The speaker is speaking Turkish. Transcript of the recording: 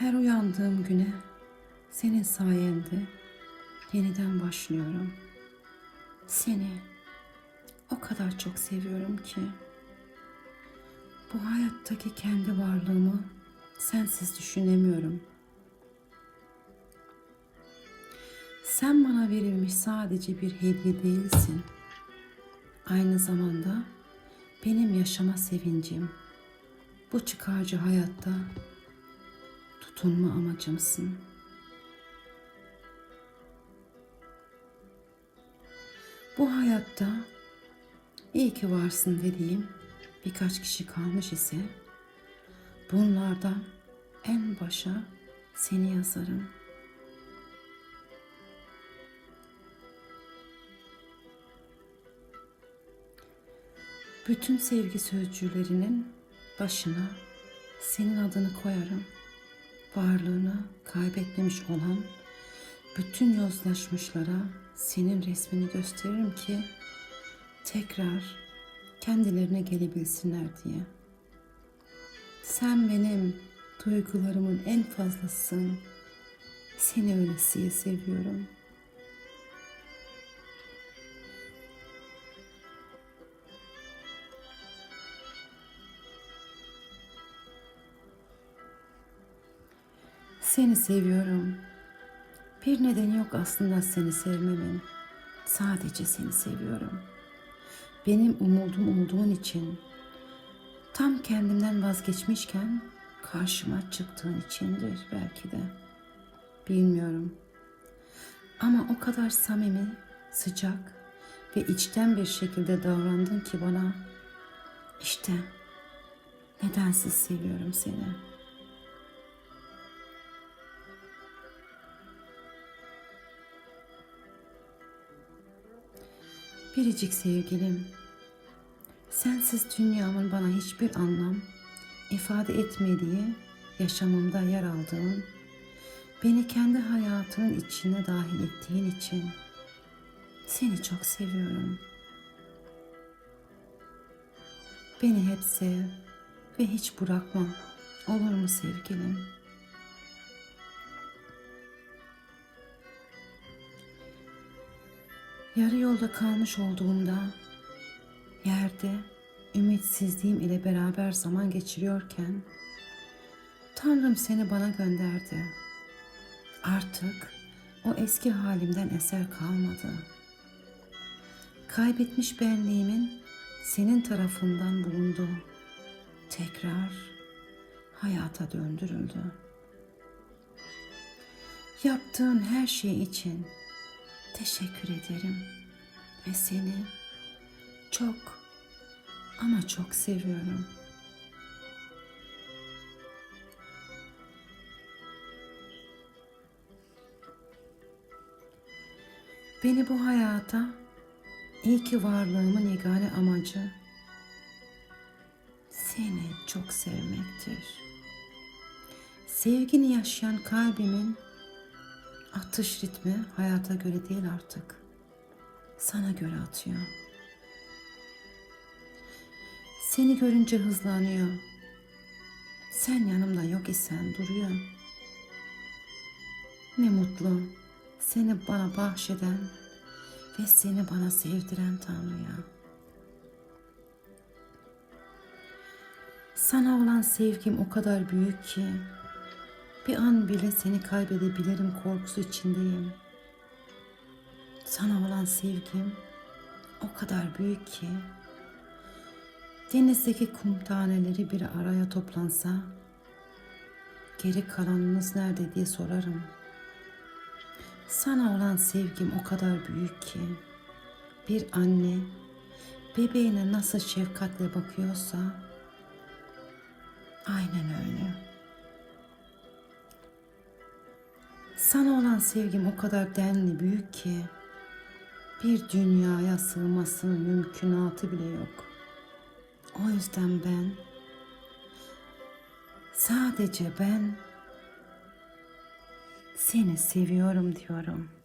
Her uyandığım güne senin sayende yeniden başlıyorum. Seni o kadar çok seviyorum ki bu hayattaki kendi varlığımı sensiz düşünemiyorum. Sen bana verilmiş sadece bir hediye değilsin. Aynı zamanda benim yaşama sevincim. Bu çıkarcı hayatta tutunma amacımsın. Bu hayatta iyi ki varsın dediğim birkaç kişi kalmış ise bunlardan en başa seni yazarım. Bütün sevgi sözcüğlerinin başına senin adını koyarım. Varlığını kaybetmemiş olan bütün yozlaşmışlara senin resmini gösteririm ki tekrar kendilerine gelebilsinler diye. Sen benim duygularımın en fazlasın. Seni öylesiye seviyorum. Seni seviyorum. Bir nedeni yok aslında seni sevmemin. Sadece seni seviyorum. Benim umudum olduğun için, tam kendimden vazgeçmişken karşıma çıktığın içindir belki de. Bilmiyorum. Ama o kadar samimi, sıcak ve içten bir şekilde davrandın ki bana. İşte nedensiz seviyorum seni. Biricik sevgilim, sensiz dünyamın bana hiçbir anlam ifade etmediği yaşamımda yer aldığın, beni kendi hayatının içine dahil ettiğin için seni çok seviyorum. Beni hep sev ve hiç bırakma. Olur mu sevgilim? Yarı yolda kalmış olduğumda yerde ümitsizliğim ile beraber zaman geçiriyorken Tanrım seni bana gönderdi. Artık o eski halimden eser kalmadı. Kaybetmiş benliğimin senin tarafından bulundu. Tekrar hayata döndürüldü. Yaptığın her şey için teşekkür ederim ve seni çok ama çok seviyorum. Beni bu hayata iyi ki varlığımın yegane amacı seni çok sevmektir. Sevgini yaşayan kalbimin atış ritmi hayata göre değil artık. Sana göre atıyor. Seni görünce hızlanıyor. Sen yanımda yok isen duruyor. Ne mutlu seni bana bahşeden ve seni bana sevdiren Tanrı'ya. Sana olan sevgim o kadar büyük ki bir an bile seni kaybedebilirim korkusu içindeyim. Sana olan sevgim o kadar büyük ki denizdeki kum taneleri bir araya toplansa geri kalanınız nerede diye sorarım. Sana olan sevgim o kadar büyük ki bir anne bebeğine nasıl şefkatle bakıyorsa aynen öyle. Sana olan sevgim o kadar denli büyük ki bir dünyaya sığmasının mümkünatı bile yok. O yüzden ben sadece ben seni seviyorum diyorum.''